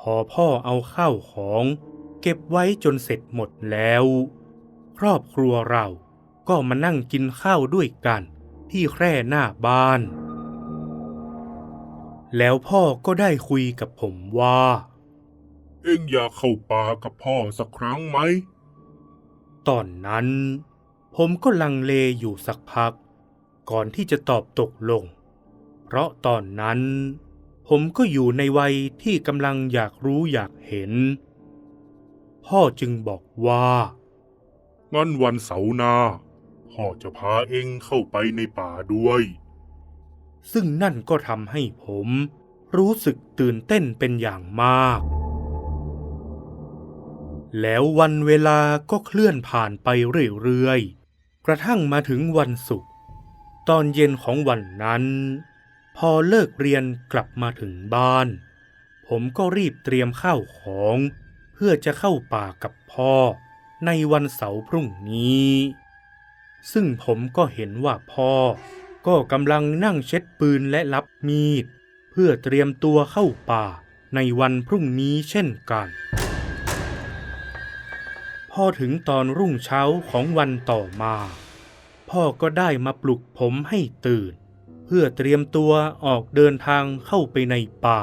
พอพ่อเอาข้าวของ เก็บไว้จนเสร็จหมดแล้ว ครอบครัวเราก็มานั่งกินข้าวด้วยกัน ที่แคร่หน้าบ้าน แล้วพ่อก็ได้คุยกับผมว่า เอ็งอยากเข้าป่ากับพ่อสักครั้งไหม ตอนนั้น ผมก็ลังเลอยู่สักพัก ก่อนที่จะตอบตกลง เพราะตอนนั้น ผมก็อยู่ในวัยที่กำลังอยากรู้อยากเห็น พ่อจึงบอกว่า งั้นวันเสาร์หน้า พ่อจะพาเอ็งเข้าไปในป่าด้วย ซึ่งนั่นก็ทำให้ผมรู้สึกตื่นเต้นเป็นอย่างมาก แล้ววันเวลาก็เคลื่อนผ่านไปเรื่อยๆ กระทั่งมาถึงวันศุกร์ตอนเย็นของวันนั้น พอเลิกเรียนกลับมาถึงบ้าน ผมก็รีบเตรียมข้าวของ เพื่อจะเข้าป่ากับพ่อในวันเสาร์พรุ่งนี้ ซึ่งผมก็เห็นว่าพ่อ ก็กำลังนั่งเช็ดปืนและรับมีด เพื่อเตรียมตัวเข้าป่าในวันพรุ่งนี้เช่นกัน พอถึงตอนรุ่งเช้าของวันต่อมา พ่อก็ได้มาปลุกผมให้ตื่น พื่อเตรียมตัวออกเดินทางเข้าไปในป่า